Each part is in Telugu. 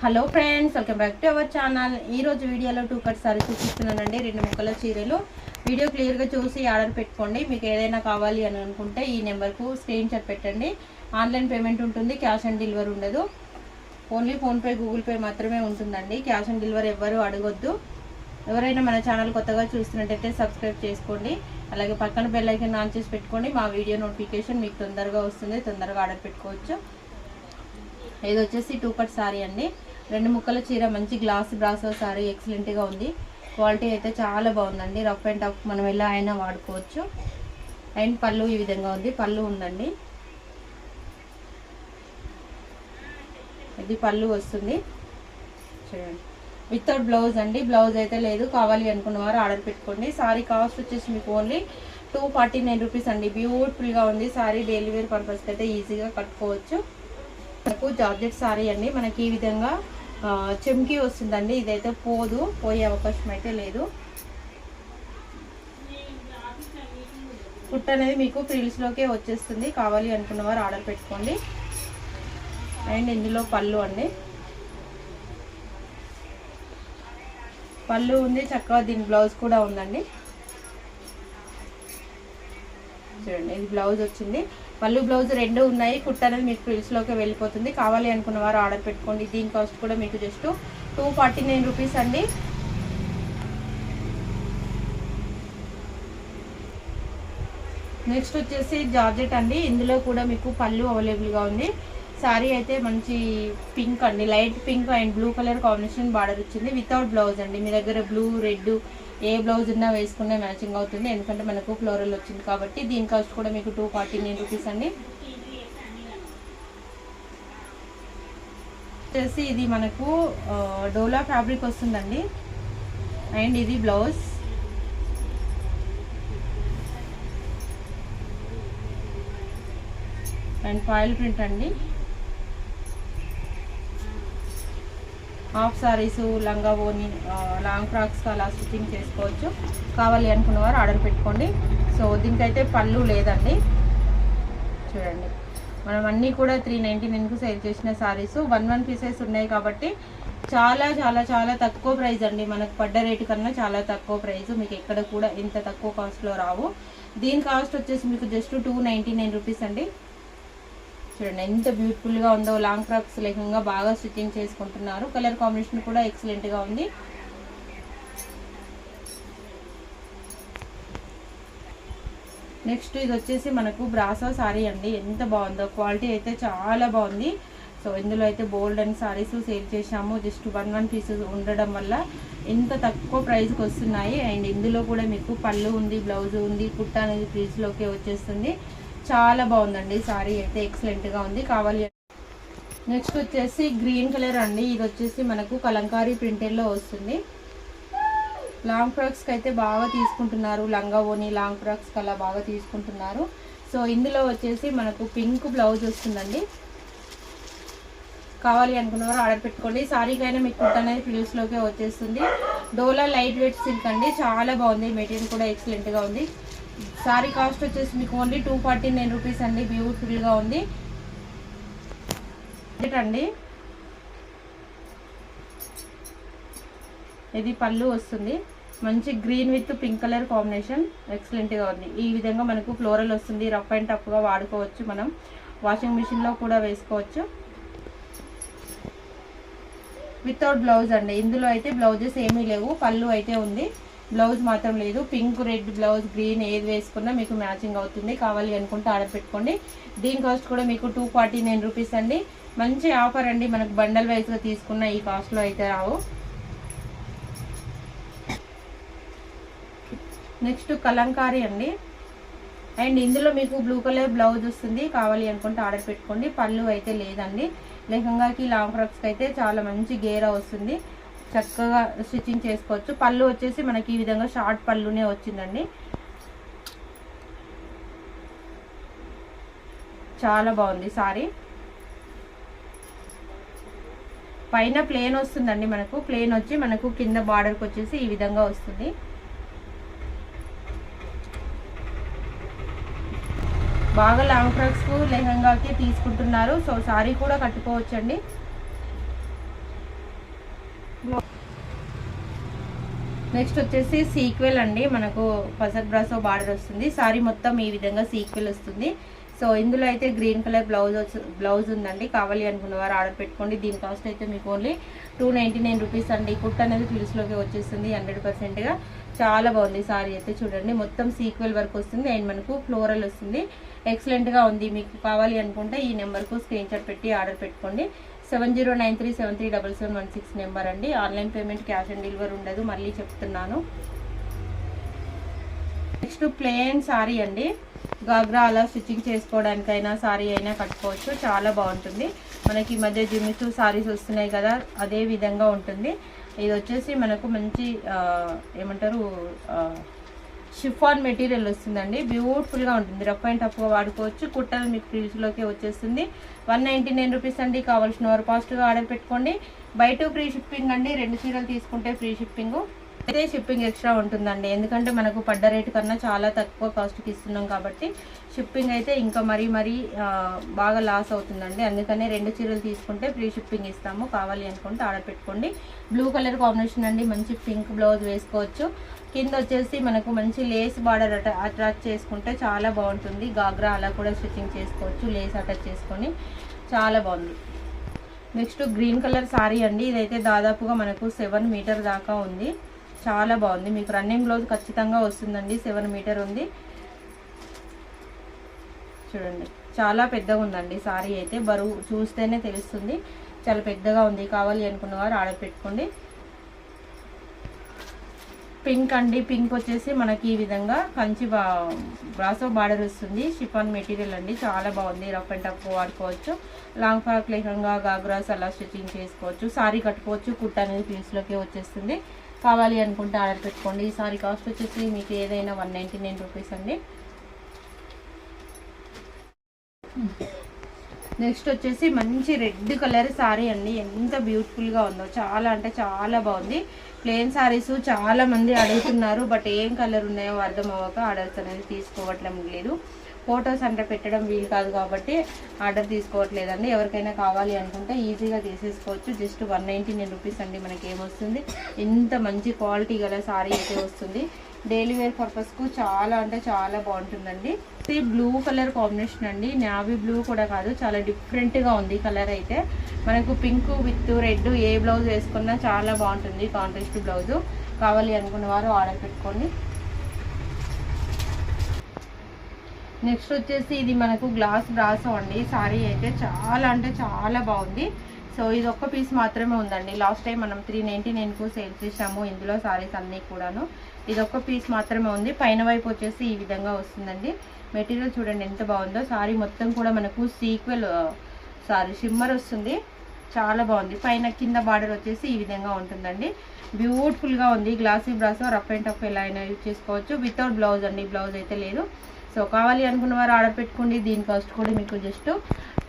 Hello friends welcome back to our channel. ఈ రోజు వీడియోలో టూ కట్ సారీ చూపిస్తున్నానండి. రెండు ముక్కల చీరలు. వీడియో క్లియర్గా చూసి ఆర్డర్ పెట్టుకోండి. మీకు ఏదైనా కావాలి అని అనుకుంటే ఈ నెంబర్కు స్క్రీన్ షాట్ పెట్టండి. ఆన్లైన్ పేమెంట్ ఉంటుంది క్యాష్ ఆన్ డెలివరీ ఉండదు. ఓన్లీ ఫోన్పే గూగుల్ పే మాత్రమే ఉంటుందండి. క్యాష్ ఆన్ డెలివరీ ఎవ్వరూ అడగొద్దు. ఎవరైనా మన ఛానల్ కొత్తగా చూస్తున్నట్టయితే సబ్స్క్రైబ్ చేసుకోండి. అలాగే పక్కన బెల్ ఐకన్ ఆన్ చేసి పెట్టుకోండి. మా వీడియో నోటిఫికేషన్ మీకు తొందరగా వస్తుంది. తొందరగా ఆర్డర్ పెట్టుకోవచ్చు. ఇది వచ్చేసి టూ కట్ సారీ అండి. రెండు ముక్కల చీర మంచి గ్లాస్ బ్రాసో సారీ ఎక్సలెంట్గా ఉంది. క్వాలిటీ అయితే చాలా బాగుందండి. రఫ్ అండ్ టఫ్ మనం ఎలా అయినా వాడుకోవచ్చు. అండ్ పళ్ళు ఈ విధంగా ఉంది. పళ్ళు ఉందండి. ఇది పళ్ళు వస్తుంది. చూడండి. వితౌట్ బ్లౌజ్ అండి. బ్లౌజ్ అయితే లేదు. కావాలి అనుకున్న వారు ఆర్డర్ పెట్టుకోండి. సారీ కాస్ట్ వచ్చేసి మీకు only two forty nine rupees అండి బ్యూటిఫుల్గా ఉంది. సారీ డైలీ వేర్ పర్పస్కి అయితే ఈజీగా కట్టుకోవచ్చు. మనకు జార్జెట్ సారీ అండి. మనకి ఈ విధంగా చెమ్కి వస్తుందండి. ఇదైతే పోదు. పోయే అవకాశం అయితే లేదు. కుట్ అనేది మీకు ప్రిల్స్లోకే వచ్చేస్తుంది. కావాలి అనుకున్న వారు ఆర్డర్ పెట్టుకోండి. అండ్ ఇందులో పళ్ళు అండి. పళ్ళు ఉంది. చక్కగా దీని బ్లౌజ్ కూడా ఉందండి. చూడండి ఇది బ్లౌజ్ వచ్చింది. పళ్ళు బ్లౌజ్ రెండు ఉన్నాయి. కుట్ మీకు ఫ్రిల్స్లోకి వెళ్ళిపోతుంది. కావాలి అనుకున్న వారు ఆర్డర్ పెట్టుకోండి. దీని కాస్ట్ కూడా మీకు just two forty nine rupees అండి. నెక్స్ట్ వచ్చేసి జార్జెట్ అండి. ఇందులో కూడా మీకు పళ్ళు అవైలబుల్గా ఉంది. సారీ అయితే మంచి పింక్ అండి. Light pink and blue colour combination border వచ్చింది. వితౌట్ బ్లౌజ్ అండి. మీ దగ్గర బ్లూ రెడ్ ఏ బ్లౌజ్ ఉన్నా వేసుకున్నా మ్యాచింగ్ అవుతుంది. ఎందుకంటే మనకు ఫ్లోరల్ వచ్చింది కాబట్టి దీని కాస్ట్ కూడా మీకు టూ ఫార్టీ నైన్ రూపీస్ అండి. వచ్చేసి ఇది మనకు డోలా ఫ్యాబ్రిక్ వస్తుందండి. అండ్ ఇది బ్లౌజ్ అండ్ ఫాయిల్ ప్రింట్ అండి. హాఫ్ శారీస్ లంగా ఓని లాంగ్ ఫ్రాక్స్ అలా స్టిచ్చింగ్ చేసుకోవచ్చు. కావాలి అనుకున్న వారు ఆర్డర్ పెట్టుకోండి. సో దీనికైతే పళ్ళు లేదండి. చూడండి. మనం అన్నీ కూడా త్రీ నైంటీ నైన్కు సేల్ చేసిన సారీస్ వన్ వన్ పీసెస్ ఉన్నాయి కాబట్టి చాలా చాలా చాలా తక్కువ ప్రైస్ అండి. మనకు పడ్డ రేటు కన్నా చాలా తక్కువ ప్రైస్ మీకు ఎక్కడ కూడా ఇంత తక్కువ కాస్ట్లో రావు. దీని కాస్ట్ వచ్చేసి మీకు just two ninety nine rupees అండి. చూడండి ఎంత బ్యూటిఫుల్గా ఉందో లాంగ్ ఫ్రాక్స్ లేకుండా బాగా స్టిచ్చింగ్ చేసుకుంటున్నారు. కలర్ కాంబినేషన్ కూడా ఎక్సలెంట్గా ఉంది. నెక్స్ట్ ఇది వచ్చేసి మనకు బ్రాసో సారీ అండి. ఎంత బాగుందో క్వాలిటీ అయితే చాలా బాగుంది. సో ఇందులో అయితే బోల్డ్ అండ్ సారీస్ సేల్ చేసాము జస్ట్ వన్ వన్ పీసెస్ ఉండడం వల్ల ఇంత తక్కువ ప్రైస్కి వస్తున్నాయి. అండ్ ఇందులో కూడా మీకు పళ్ళు ఉంది బ్లౌజ్ ఉంది కుట్ట అనేది పీస్లోకే వచ్చేస్తుంది. చాలా బాగుందండి. సారీ అయితే ఎక్సలెంట్గా ఉంది. కావాలి నెక్స్ట్ వచ్చేసి గ్రీన్ కలర్ అండి. ఇది వచ్చేసి మనకు కలంకారీ ప్రింటెడ్లో వస్తుంది. లాంగ్ ఫ్రాక్స్కి అయితే బాగా తీసుకుంటున్నారు. లంగా ఓని లాంగ్ ఫ్రాక్స్కి అలా బాగా తీసుకుంటున్నారు. సో ఇందులో వచ్చేసి మనకు పింక్ బ్లౌజ్ వస్తుందండి. కావాలి అనుకున్నవారు ఆర్డర్ పెట్టుకోండి. సారీకైనా మీకు కుట్ అనేది పిలుస్లోకే వచ్చేస్తుంది. డోలా లైట్ వెయిట్ సిల్క్ అండి. చాలా బాగుంది. మెటీరియల్ కూడా ఎక్సలెంట్గా ఉంది. సారీ కాస్ట్ వచ్చేసి మీకు only two forty nine rupees అండి బ్యూటిఫుల్గా ఉంది. అండి ఇది పళ్ళు వస్తుంది. మంచి green with pink colour combination ఎక్సలెంట్గా ఉంది. ఈ విధంగా మనకు ఫ్లోరల్ వస్తుంది. రఫ్ అండ్ టఫ్గా వాడుకోవచ్చు మనం. వాషింగ్ మిషన్లో కూడా వేసుకోవచ్చు. వితౌట్ బ్లౌజ్ అండి. ఇందులో అయితే బ్లౌజెస్ ఏమీ లేవు. పళ్ళు అయితే ఉంది. బ్లౌజ్ మాత్రం లేదు. పింక్ రెడ్ బ్లౌజ్ గ్రీన్ ఏది వేసుకున్నా మీకు మ్యాచింగ్ అవుతుంది. కావాలి అనుకుంటే ఆర్డర్ పెట్టుకోండి దీని కాస్ట్ కూడా మీకు టూ ఫార్టీ నైన్ రూపీస్ అండి. మంచి ఆఫర్ అండి. మనకు బండల్ వైజ్గా తీసుకున్న ఈ కాస్ట్లో అయితే రావు. నెక్స్ట్ కలంకారీ అండి. అండ్ ఇందులో మీకు బ్లూ కలర్ బ్లౌజ్ వస్తుంది. కావాలి అనుకుంటే ఆర్డర్ పెట్టుకోండి పళ్ళు అయితే లేదండి. లెహంగాకి లాంగ్ ఫ్రాక్స్కి అయితే చాలా మంచి గేరా వస్తుంది. చక్కగా స్టిచ్చింగ్ చేసుకోవచ్చు. పళ్ళు వచ్చేసి మనకి ఈ విధంగా షార్ట్ పళ్ళునే వచ్చిందండి. చాలా బాగుంది సారీ. పైన ప్లేన్ వస్తుందండి మనకు. ప్లేన్ వచ్చి మనకు కింద బార్డర్కి వచ్చేసి ఈ విధంగా వస్తుంది. బాగా లాంగ్ ఫ్రాక్స్కు లెహంగాకి తీసుకుంటున్నారు. సో సారీ కూడా కట్టుకోవచ్చండి. నెక్స్ట్ వచ్చేసి సీక్వెల్ అండి. మనకు పసర్ బ్రాసో బార్డర్ వస్తుంది. సారీ మొత్తం ఈ విధంగా సీక్వెల్ వస్తుంది. సో ఇందులో అయితే గ్రీన్ కలర్ బ్లౌజ్ బ్లౌజ్ ఉందండి. కావాలి అనుకున్న వారు ఆర్డర్ పెట్టుకోండి. దీని కాస్ట్ అయితే మీకు only two ninety nine rupees అండి. కుట్ అనేది పిలుసులోకి వచ్చేస్తుంది హండ్రెడ్ పర్సెంట్గా. చాలా బాగుంది సారీ అయితే చూడండి. మొత్తం సీక్వెల్ వర్క్ వస్తుంది. అండ్ మనకు ఫ్లోరల్ వస్తుంది. ఎక్సలెంట్గా ఉంది. మీకు కావాలి అనుకుంటే ఈ నెంబర్కు స్క్రీన్ షాట్ పెట్టి ఆర్డర్ పెట్టుకోండి. Seven zero nine three seven three double seven one six number అండి. Online payment cash on delivery ఉండదు మళ్ళీ చెప్తున్నాను. నెక్స్ట్ ప్లెయిన్ సారీ అండి. గాగ్రా అలా స్టిచ్చింగ్ చేసుకోవడానికైనా సారీ అయినా కట్టుకోవచ్చు. చాలా బాగుంటుంది. మనకి ఈ మధ్య జిమ్మిచూ సారీస్ వస్తున్నాయి కదా అదే విధంగా ఉంటుంది. ఇది వచ్చేసి మనకు మంచి ఏమంటారు షిఫాన్ మెటీరియల్ వస్తుందండి. బ్యూటిఫుల్గా ఉంటుంది. రఫ్ అండ్ టఫ్గా వాడుకోవచ్చు. కుట్టలు మీకు ఫ్రీజ్లోకి వచ్చేస్తుంది. వన్ నైంటీ నైన్ రూపీస్ అండి. కావాల్సిన వారు ఫాస్ట్గా ఆర్డర్ పెట్టుకోండి. బయట ఫ్రీ షిప్పింగ్ అండి. రెండు చీరలు తీసుకుంటే ఫ్రీ షిప్పింగ్. అయితే షిప్పింగ్ ఎక్స్ట్రా ఉంటుందండి. ఎందుకంటే మనకు పడ్డ రేటు కన్నా చాలా తక్కువ కాస్ట్కి ఇస్తున్నాం కాబట్టి షిప్పింగ్ అయితే ఇంకా మరీ మరీ బాగా లాస్ అవుతుందండి. అందుకనే రెండు చీరలు తీసుకుంటే ఫ్రీ షిప్పింగ్ ఇస్తాము. కావాలి అనుకుంటే ఆర్డర్ పెట్టుకోండి. బ్లూ కలర్ కాంబినేషన్ అండి. మంచి పింక్ బ్లౌజ్ వేసుకోవచ్చు. కింద వచ్చేసి మనకు మంచి లేస్ బార్డర్ అట అటాచ్ చేసుకుంటే చాలా బాగుంటుంది. గాగ్రా అలా కూడా స్టిచ్చింగ్ చేసుకోవచ్చు. లేస్ అటాచ్ చేసుకొని చాలా బాగుంది. నెక్స్ట్ గ్రీన్ కలర్ సారీ అండి. ఇదైతే దాదాపుగా మనకు సెవెన్ మీటర్ దాకా ఉంది. చాలా బాగుంది. మీకు రన్నింగ్ బ్లౌజ్ ఖచ్చితంగా వస్తుందండి. సెవెన్ మీటర్ ఉంది. చూడండి. చాలా పెద్దగా ఉందండి సారీ అయితే. బరువు చూస్తేనే తెలుస్తుంది. చాలా పెద్దగా ఉంది కావాలి అనుకున్న వారు ఆర్డర్ పెట్టుకోండి పింక్ అండి. పింక్ వచ్చేసి మనకి ఈ విధంగా కంచి బా బ్రాసో బార్డర్ వస్తుంది. షిఫాన్ మెటీరియల్ అండి. చాలా బాగుంది. రఫ్ అండ్ టఫ్ వాడుకోవచ్చు. లాంగ్ ఫ్రాక్ లేకంగా గాగ్రాస్ అలా స్టిచ్చింగ్ చేసుకోవచ్చు. సారీ కట్టుకోవచ్చు. కుట్ అనేది పీస్లోకి వచ్చేస్తుంది. కావాలి అనుకుంటే ఆర్డర్ పెట్టుకోండి. ఈ సారీ కాస్ట్ వచ్చేసి మీకు ఏదైనా వన్ నైంటీ నైన్ రూపీస్ అండి. నెక్స్ట్ వచ్చేసి మంచి రెడ్ కలర్ శారీ అండి. ఎంత బ్యూటిఫుల్గా ఉందో. చాలా అంటే చాలా బాగుంది. ప్లెయిన్ శారీస్ చాలా మంది అడుగుతున్నారు బట్ ఏం కలర్ ఉన్నాయో అర్థం అవ్వక ఆర్డర్స్ అనేది తీసుకోవట్లేదు లేదు. ఫొటోస్ అంటే పెట్టడం వీలు కాదు కాబట్టి ఆర్డర్ తీసుకోవట్లేదండి. ఎవరికైనా కావాలి అనుకుంటే ఈజీగా తీసేసుకోవచ్చు. Just one ninety nine rupees అండి మనకి ఏమొస్తుంది ఇంత మంచి క్వాలిటీ గల శారీ అయితే వస్తుంది. డైలీ వేర్ పర్పస్కు చాలా అంటే చాలా బాగుంటుందండి. ఇది బ్లూ కలర్ కాంబినేషన్ అండి. నావీ బ్లూ కూడా కాదు చాలా డిఫరెంట్గా ఉంది కలర్ అయితే. మనకు పింక్ విత్ రెడ్ ఏ బ్లౌజ్ వేసుకున్నా చాలా బాగుంటుంది కాంట్రాస్ట్ బ్లౌజ్ కావాలి అనుకున్న వారు ఆర్డర్ పెట్టుకోండి. నెక్స్ట్ వచ్చేసి ఇది మనకు గ్లాస్ బ్రాసో అండి. సారీ అయితే చాలా అంటే చాలా బాగుంది. సో ఇది ఒక్క పీస్ మాత్రమే ఉందండి. లాస్ట్ టైం మనం త్రీ నైంటీ నైన్కు సేల్ చేసాము ఇందులో సారీస్ అన్నీ కూడాను. ఇది ఒక్క పీస్ మాత్రమే ఉంది. పైన వైపు వచ్చేసి ఈ విధంగా వస్తుందండి. మెటీరియల్ చూడండి ఎంత బాగుందో. సారీ మొత్తం కూడా మనకు సీక్వెల్ సారీ షిమ్మర్ వస్తుంది. చాలా బాగుంది. పైన కింద బార్డర్ వచ్చేసి ఈ విధంగా ఉంటుందండి. బ్యూటిఫుల్గా ఉంది. Glossy brasso rough and tough ఎలా అయినా యూజ్ చేసుకోవచ్చు. వితౌట్ బ్లౌజ్ అండి. బ్లౌజ్ అయితే లేదు. సో కావాలి అనుకున్న వారు ఆర్డర్ పెట్టుకోండి. దీని కాస్ట్ కూడా మీకు జస్ట్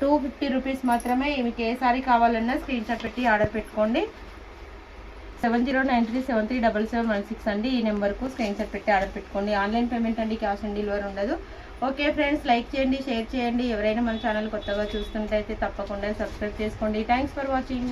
టూ ఫిఫ్టీ రూపీస్ మాత్రమే మీకు ఏ సారీ కావాలన్నా స్క్రీన్ షాట్ పెట్టి ఆర్డర్ పెట్టుకోండి. Seven zero nine three seven three double seven one six అండి. ఈ నెంబర్కు స్క్రీన్ షాట్ పెట్టి ఆర్డర్ పెట్టుకోండి. ఆన్లైన్ పేమెంట్ అండి క్యాష్ ఆన్ డెలివరీ ఉండదు. ఓకే ఫ్రెండ్స్ లైక్ చేయండి షేర్ చేయండి. ఎవరైనా మన ఛానల్ కొత్తగా చూస్తుంటే అయితే తప్పకుండా సబ్స్క్రైబ్ చేసుకోండి. Thanks for watching